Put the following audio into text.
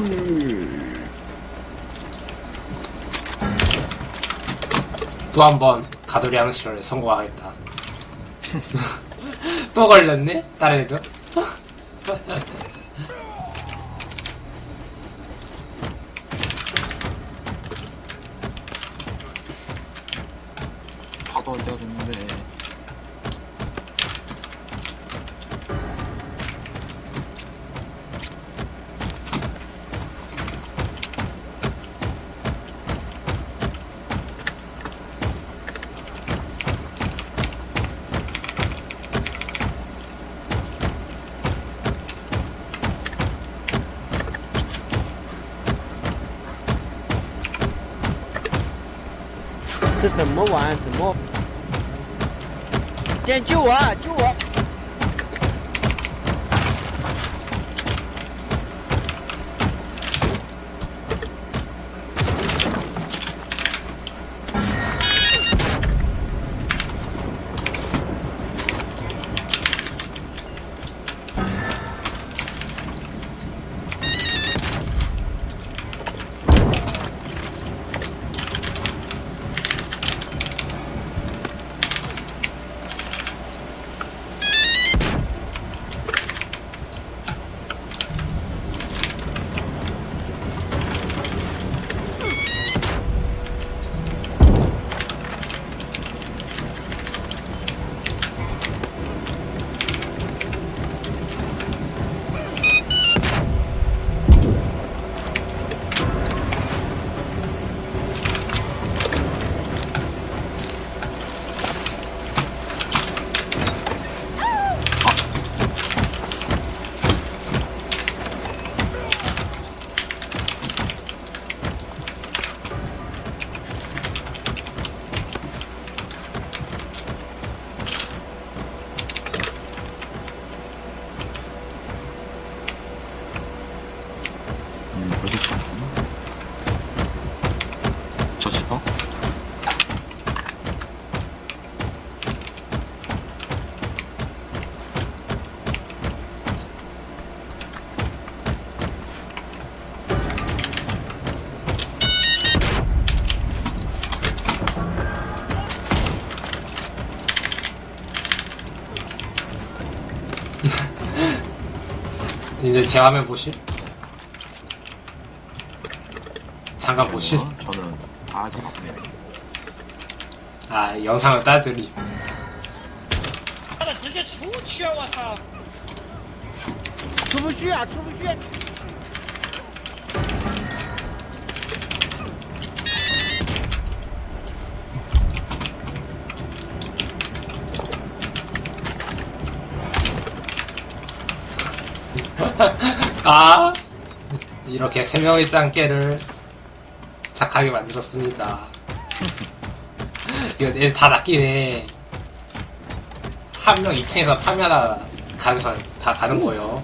뿔. 또한 번 가돌이 하는 시를 성공하겠다. 또 걸렸네? 다른 애들? 다 돌려야겠는데.. 怎么玩？怎么？先救我！救我！ 이제 제 화면 보실? 잠깐 보실? 어, 저는 다 잡았네요. 아 영상을 따드리 妈的，直接出去啊！我操！出不去啊！出不去！ 아 이렇게 세 명의 짱깨를 착하게 만들었습니다. 이거 애들 다 낚이네. 한 명 2층에서 파면하다 가는 선- 다 가는 거요.